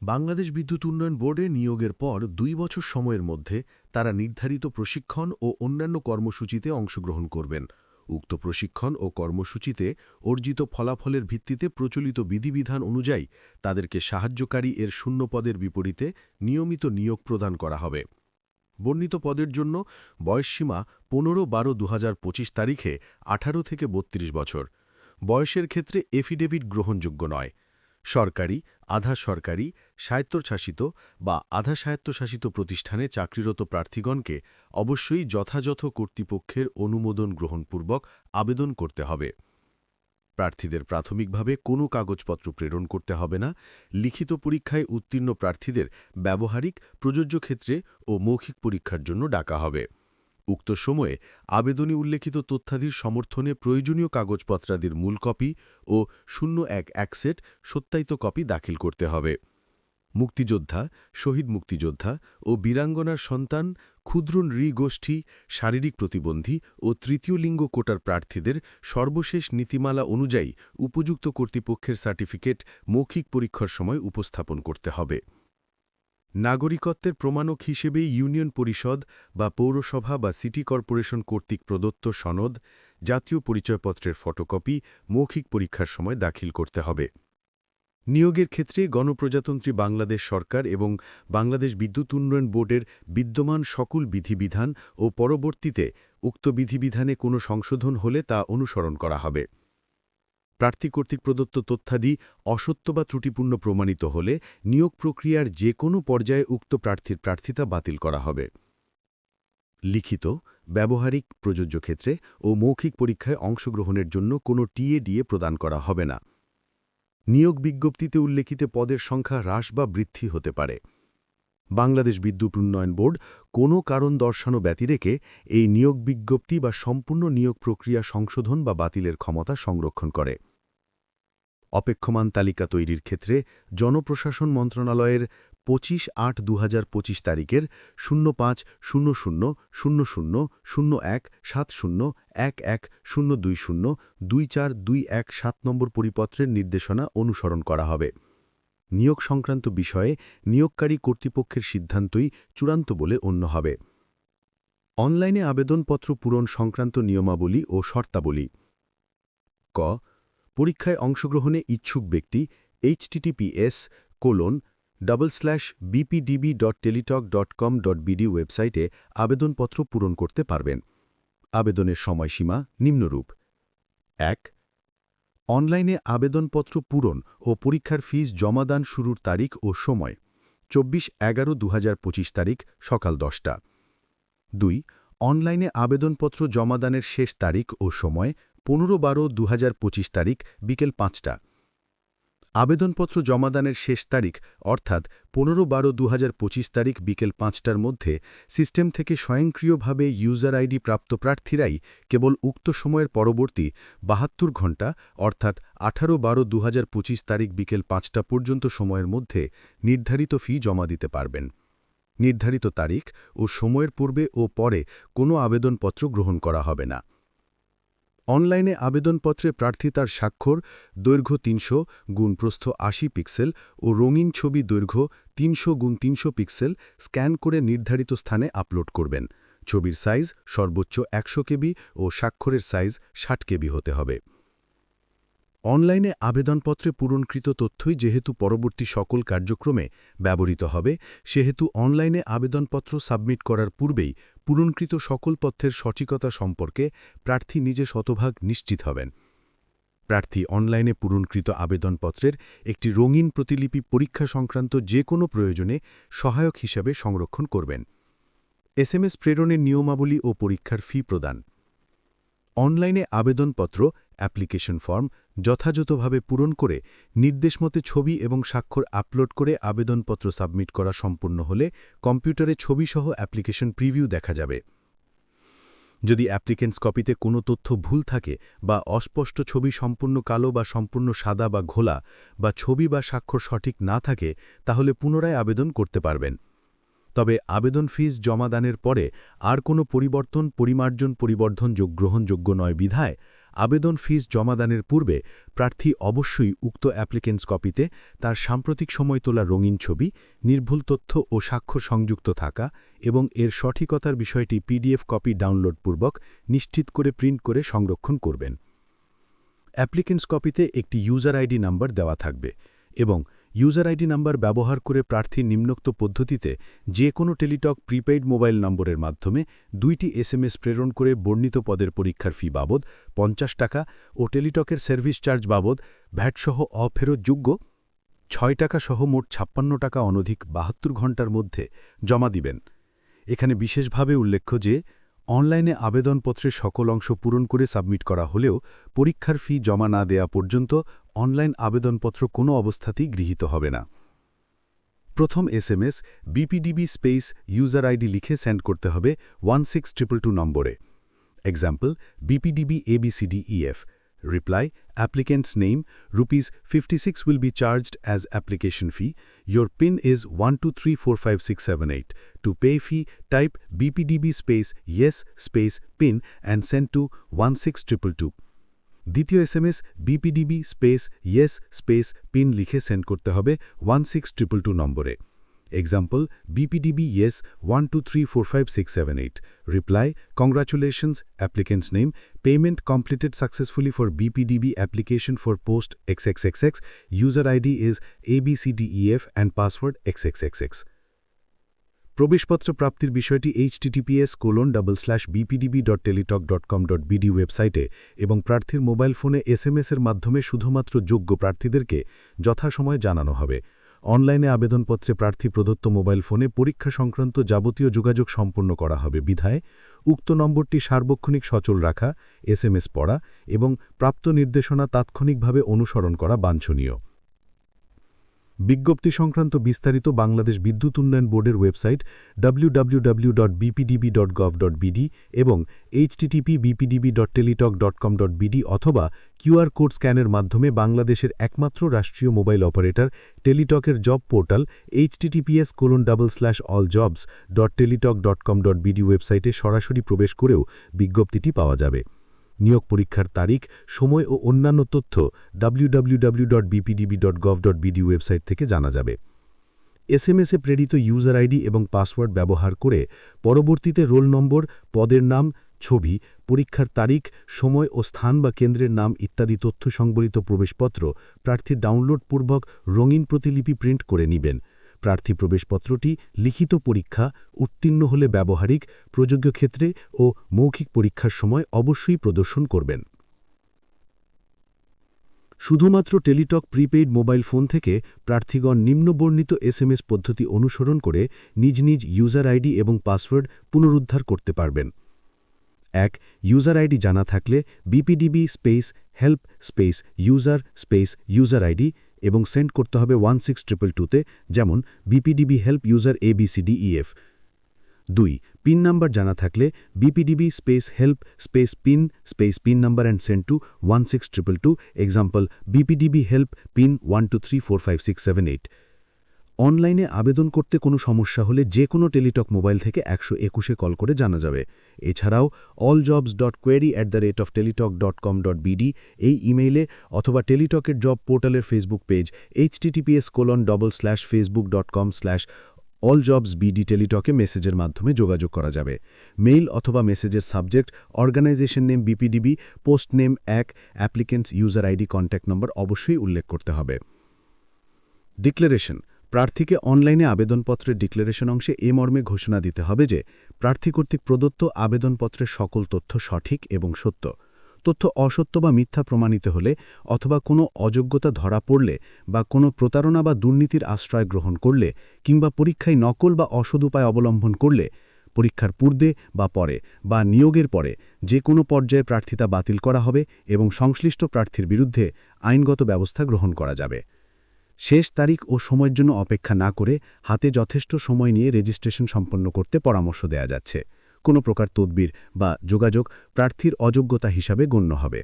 বাংলাদেশ বিদ্যুৎ উন্নয়ন বোর্ডে নিয়োগের পর দুই বছর সময়ের মধ্যে তারা নির্ধারিত প্রশিক্ষণ ও অন্যান্য কর্মসূচিতে অংশগ্রহণ করবেন। উক্ত প্রশিক্ষণ ও কর্মসূচিতে অর্জিত ফলাফলের ভিত্তিতে প্রচলিত বিধিবিধান অনুযায়ী তাদেরকে সাহায্যকারী এর শূন্য পদের বিপরীতে নিয়মিত নিয়োগ প্রদান করা হবে। বর্ণিত পদের জন্য বয়সসীমা পনেরো বারো দু তারিখে ১৮ থেকে ৩২ বছর। বয়সের ক্ষেত্রে এফিডেভিট গ্রহণযোগ্য নয়। সরকারি, আধা সরকারি, স্বায়ত্তশাসিত বা আধা স্বায়ত্তশাসিত প্রতিষ্ঠানে চাকরিরত প্রার্থীগণকে অবশ্যই যথাযথ কর্তৃপক্ষের অনুমোদন গ্রহণপূর্বক আবেদন করতে হবে। প্রার্থীদের প্রাথমিকভাবে কোনো কাগজপত্র প্রেরণ করতে হবে না। লিখিত পরীক্ষায় উত্তীর্ণ প্রার্থীদের ব্যবহারিক, প্রযোজ্য ক্ষেত্রে ও মৌখিক পরীক্ষার জন্য ডাকা হবে। উক্ত সময়ে আবেদনে উল্লেখিত তথ্যাদির সমর্থনে প্রয়োজনীয় কাগজপত্রাদির মূল কপি ও শূন্য এক এক সেট সত্যায়িত কপি দাখিল করতে হবে। মুক্তিযোদ্ধা, শহীদ মুক্তিযোদ্ধা ও বীরাঙ্গনার সন্তান, ক্ষুদ্র নৃগোষ্ঠী, শারীরিক প্রতিবন্ধী ও তৃতীয় লিঙ্গ কোটার প্রার্থীদের সর্বশেষ নীতিমালা অনুযায়ী উপযুক্ত কর্তৃপক্ষের সার্টিফিকেট মৌখিক পরীক্ষার সময় উপস্থাপন করতে হবে। নাগরিকত্বের প্রমাণক হিসেবে ইউনিয়ন পরিষদ বা পৌরসভা বা সিটি কর্পোরেশন কর্তৃক প্রদত্ত সনদ, জাতীয় পরিচয়পত্রের ফটোকপি, মৌখিক পরীক্ষার সময় দাখিল করতে হবে। নিয়োগের ক্ষেত্রে গণপ্রজাতন্ত্রী বাংলাদেশ সরকার এবং বাংলাদেশ বিদ্যুৎ উন্নয়ন বোর্ডের বিদ্যমান সকল বিধিবিধান ও পরবর্তীতে উক্ত বিধিবিধানে কোনো সংশোধন হলে তা অনুসরণ করা হবে। প্রার্থী কর্তৃক প্রদত্ত তথ্যাদি অসত্য বা ত্রুটিপূর্ণ প্রমাণিত হলে নিয়োগ প্রক্রিয়ার যে কোনো পর্যায়ে উক্ত প্রার্থীর প্রার্থিতা বাতিল করা হবে। লিখিত, ব্যবহারিক, প্রযোজ্য ক্ষেত্রে ও মৌখিক পরীক্ষায় অংশগ্রহণের জন্য কোনো টিএডিএ প্রদান করা হবে না। নিয়োগ বিজ্ঞপ্তিতে উল্লেখিত পদের সংখ্যা হ্রাস বা বৃদ্ধি হতে পারে। বাংলাদেশ বিদ্যুৎ উন্নয়ন বোর্ড কোনো কারণ দর্শানো ব্যতিরেকে এই নিয়োগ বিজ্ঞপ্তি বা সম্পূর্ণ নিয়োগ প্রক্রিয়া সংশোধন বা বাতিলের ক্ষমতা সংরক্ষণ করে। অপেক্ষমান তালিকা তৈরির ক্ষেত্রে জনপ্রশাসন মন্ত্রণালয়ের পঁচিশ আট দু তারিখের শূন্য পাঁচ শূন্য শূন্য শূন্য শূন্য শূন্য এক সাত শূন্য এক এক শূন্য দুই শূন্য দুই চার দুই এক সাত নম্বর পরিপত্রের নির্দেশনা অনুসরণ করা হবে। নিয়োগ সংক্রান্ত বিষয়ে নিয়োগকারী কর্তৃপক্ষের সিদ্ধান্তই চূড়ান্ত বলে অন্য হবে। অনলাইনে আবেদনপত্র পূরণ সংক্রান্ত নিয়মাবলী ও শর্তাবলী। ক। পরীক্ষায় অংশগ্রহণে ইচ্ছুক ব্যক্তি HTTPS colon double slash BPDB dot Teletalk dot com dot BD ওয়েবসাইটে আবেদনপত্র পূরণ করতে পারবেন। আবেদনের সময়সীমা নিম্নরূপ। এক। অনলাইনে আবেদনপত্র পূরণ ও পরীক্ষার ফিস জমাদান শুরুর তারিখ ও সময়, চব্বিশ এগারো দু তারিখ, সকাল দশটা। দুই, অনলাইনে আবেদনপত্র জমাদানের শেষ তারিখ ও সময়, পনেরো বারো দু তারিখ, বিকেল পাঁচটা। আবেদনপত্র জমাদানের শেষ তারিখ, অর্থাৎ পনেরো বারো দু তারিখ বিকেল পাঁচটার মধ্যে সিস্টেম থেকে স্বয়ংক্রিয়ভাবে ইউজার আইডি প্রাপ্ত প্রার্থীরাই কেবল উক্ত সময়ের পরবর্তী বাহাত্তর ঘণ্টা, অর্থাৎ আঠারো বারো দু তারিখ বিকেল পাঁচটা পর্যন্ত সময়ের মধ্যে নির্ধারিত ফি জমা দিতে পারবেন। নির্ধারিত তারিখ ও সময়ের পূর্বে ও পরে কোনো আবেদনপত্র গ্রহণ করা হবে না। অনলাইনে আবেদনপত্রে প্রার্থী তার স্বাক্ষর, দৈর্ঘ্য তিনশো গুণ প্রস্থ আশি পিক্সেল ও রঙিন ছবি দৈর্ঘ্য তিনশো গুণ তিনশো পিক্সেল স্ক্যান করে নির্ধারিত স্থানে আপলোড করবেন। ছবির সাইজ সর্বোচ্চ একশো কেবি ও স্বাক্ষরের সাইজ ষাট কেবি হতে হবে। অনলাইনে আবেদনপত্রে পূরণকৃত তথ্যই যেহেতু পরবর্তী সকল কার্যক্রমে ব্যবহৃত হবে, সেহেতু অনলাইনে আবেদনপত্র সাবমিট করার পূর্বেই পূরণকৃত সকল পথ্যের সঠিকতা সম্পর্কে প্রার্থী নিজে শতভাগ নিশ্চিত হবেন। প্রার্থী অনলাইনে পূরণকৃত আবেদনপত্রের একটি রঙিন প্রতিলিপি পরীক্ষা সংক্রান্ত যে কোনো প্রয়োজনে সহায়ক হিসাবে সংরক্ষণ করবেন। এসএমএস প্রেরণের নিয়মাবলী ও পরীক্ষার ফি প্রদান। অনলাইনে আবেদনপত্র অ্যাপ্লিকেশন ফর্ম যথাযথভাবে পূরণ করে নির্দেশমতে ছবি এবং স্বাক্ষর আপলোড করে আবেদনপত্র সাবমিট করা সম্পূর্ণ হলে কম্পিউটারে ছবিসহ অ্যাপ্লিকেশন প্রিভিউ দেখা যাবে। যদি অ্যাপ্লিকেন্টস কপিতে কোনো তথ্য ভুল থাকে বা অস্পষ্ট ছবি সম্পূর্ণ কালো বা সম্পূর্ণ সাদা বা ঘোলা বা ছবি বা স্বাক্ষর সঠিক না থাকে, তাহলে পুনরায় আবেদন করতে পারবেন। তবে আবেদন ফিস জমাদানের পরে আর কোনো পরিবর্তন, পরিমার্জন, পরিবর্ধন গ্রহণযোগ্য নয় বিধায় আবেদন ফিস জমাদানের পূর্বে প্রার্থী অবশ্যই উক্ত অ্যাপ্লিকেন্স কপিতে তার সাম্প্রতিক সময় তোলা রঙিন ছবি, নির্ভুল তথ্য ও স্বাক্ষর সংযুক্ত থাকা এবং এর সঠিকতার বিষয়টি পিডিএফ কপি ডাউনলোডপূর্বক নিশ্চিত করে প্রিন্ট করে সংরক্ষণ করবেন। অ্যাপ্লিকেন্টস কপিতে একটি ইউজার আইডি নাম্বার দেওয়া থাকবে। এবং ইউজার আইডি নাম্বার ব্যবহার করে প্রার্থী নিম্নোক্ত পদ্ধতিতে যে কোনো টেলিটক প্রিপেইড মোবাইল নম্বরের মাধ্যমে দুইটি এসএমএস প্রেরণ করে বর্ণিত পদের পরীক্ষার ফি বাবদ পঞ্চাশ টাকা ও টেলিটকের সার্ভিস চার্জ বাবদ ভ্যাটসহ অফেরতযোগ্য ছয় টাকা সহ মোট ছাপ্পান্ন টাকা অনধিক বাহাত্তর ঘণ্টার মধ্যে জমা দিবেন। এখানে বিশেষভাবে উল্লেখ্য যে অনলাইনে আবেদনপত্রের সকল অংশ পূরণ করে সাবমিট করা হলেও পরীক্ষার ফি জমা না দেয়া পর্যন্ত অনলাইন আবেদনপত্র কোনো অবস্থাতেই গৃহীত হবে না। প্রথম SMS BPDB space user ID লিখে সেন্ড করতে হবে ওয়ান সিক্স ট্রিপল টু নম্বরে। Example BPDB A B C D E F Reply, applicant's name, rupees 56 will be charged as application fee. Your PIN is 123456778. To pay fee, type BPDB space yes space PIN and send to 16222. দ্বিতীয় SMS BPDB space yes space PIN লিখে send করতে হবে one six triple two নম্বরে applicant's name payment completed successfully for BPDB application for post X X X X user ID is A B C D E F and password X X X X প্রবেশপত্র প্রাপ্তির বিষয়টি HTTPS colon double slash BPDB dot Teletalk dot com dot BD ওয়েবসাইটে এবং প্রার্থীর mobile ফোনে এসএমএসের মাধ্যমে শুধুমাত্র যোগ্য প্রার্থীদেরকে যথাসময়ে জানানো হবে অনলাইনে আবেদনপত্রে প্রার্থী প্রদত্ত মোবাইল ফোনে পরীক্ষা সংক্রান্ত যাবতীয় যোগাযোগ সম্পন্ন করা হবে বিধায় উক্ত নম্বরটি সার্বক্ষণিক সচল রাখা এসএমএস পড়া এবং প্রাপ্ত নির্দেশনা তাৎক্ষণিকভাবে অনুসরণ করা বাঞ্ছনীয়। বিজ্ঞপ্তি সংক্রান্ত বিস্তারিত বাংলাদেশ বিদ্যুৎ উন্নয়ন বোর্ডের ওয়েবসাইট www.bpdb.gov.bd এবং http bpdb.teletalk.com.bd অথবা কিউআর কোড স্ক্যানের মাধ্যমে বাংলাদেশের একমাত্র রাষ্ট্রীয় mobile operator টেলিটকের job portal https colon double slash all jobs dot Teletalk dot com dot BD ওয়েবসাইটে সরাসরি প্রবেশ করেও বিজ্ঞপ্তিটি পাওয়া যাবে। নিয়োগ পরীক্ষার তারিখ, সময় ও অন্যান্য তথ্য www.bpdb.gov.bd ওয়েবসাইট থেকে জানা যাবে। এসএমএসে প্রেরিত ইউজার আইডি এবং পাসওয়ার্ড ব্যবহার করে পরবর্তীতে রোল নম্বর, পদের নাম, ছবি, পরীক্ষার তারিখ, সময় ও স্থান বা কেন্দ্রের নাম ইত্যাদি তথ্য সংবলিত প্রবেশপত্র প্রার্থীর ডাউনলোডপূর্বক রঙিন প্রতিলিপি প্রিন্ট করে নেবেন। প্রার্থী প্রবেশপত্রটি লিখিত পরীক্ষা, উত্তীর্ণ হলে ব্যবহারিক প্রযোগ্য ক্ষেত্রে ও মৌখিক পরীক্ষার সময় অবশ্যই প্রদর্শন করবেন। শুধুমাত্র টেলিটক, প্রিপেইড মোবাইল ফোন থেকে প্রার্থীগণ নিম্নবর্ণিত এসএমএস পদ্ধতি অনুসরণ করে নিজ নিজ ইউজার আইডি এবং পাসওয়ার্ড পুনরুদ্ধার করতে পারবেন। এক, ইউজার আইডি জানা থাকলে BPDB space help space user space user ID এবং সেন্ড করতে হবে ওয়ান সিক্স ট্রিপল টুতে, যেমন বিপিডিবি হেল্প ইউজার এবিসিডিইএফ দুই, পিন নাম্বার জানা থাকলে BPDB space help space pin space pin number and send to one six triple two, example BPDB help pin one two three four five six seven eight. অনলাইনে আবেদন করতে কোনো সমস্যা হলে যে কোনো টেলিটক মোবাইল থেকে একশো একুশে কল করে জানা যাবে। এছাড়াও all jobs dot query at the rate of Teletalk dot com dot BD এই ইমেইলে অথবা টেলিটকের জব পোর্টালের Facebook page HTTPS colon double slash Facebook dot com slash all jobs BD টেলিটকে মেসেজের মাধ্যমে যোগাযোগ করা যাবে। মেইল অথবা মেসেজের subject organisation name BPDB post name এক applicant's user ID contact number অবশ্যই উল্লেখ করতে হবে। ডিক্লারেশন প্রার্থীকে অনলাইনে আবেদনপত্রের ডিক্লারেশন অংশে এ মর্মে ঘোষণা দিতে হবে যে, প্রার্থী কর্তৃক প্রদত্ত আবেদনপত্রের সকল তথ্য সঠিক এবং সত্য। তথ্য অসত্য বা মিথ্যা প্রমাণিত হলে অথবা কোনো অযোগ্যতা ধরা পড়লে বা কোনো প্রতারণা বা দুর্নীতির আশ্রয় গ্রহণ করলে কিংবা পরীক্ষায় নকল বা অসদ উপায় অবলম্বন করলে, পরীক্ষার পূর্বে বা পরে বা নিয়োগের পরে যে কোনো পর্যায়ে প্রার্থিতা বাতিল করা হবে এবং সংশ্লিষ্ট প্রার্থীর বিরুদ্ধে আইনগত ব্যবস্থা গ্রহণ করা যাবে। শেষ তারিখ ও সময়ের জন্য অপেক্ষা না করে হাতে যথেষ্ট সময় নিয়ে রেজিস্ট্রেশন সম্পন্ন করতে পরামর্শ দেয়া যাচ্ছে। কোনো প্রকার তদবির বা যোগাযোগ প্রার্থীর অযোগ্যতা হিসাবে গণ্য হবে।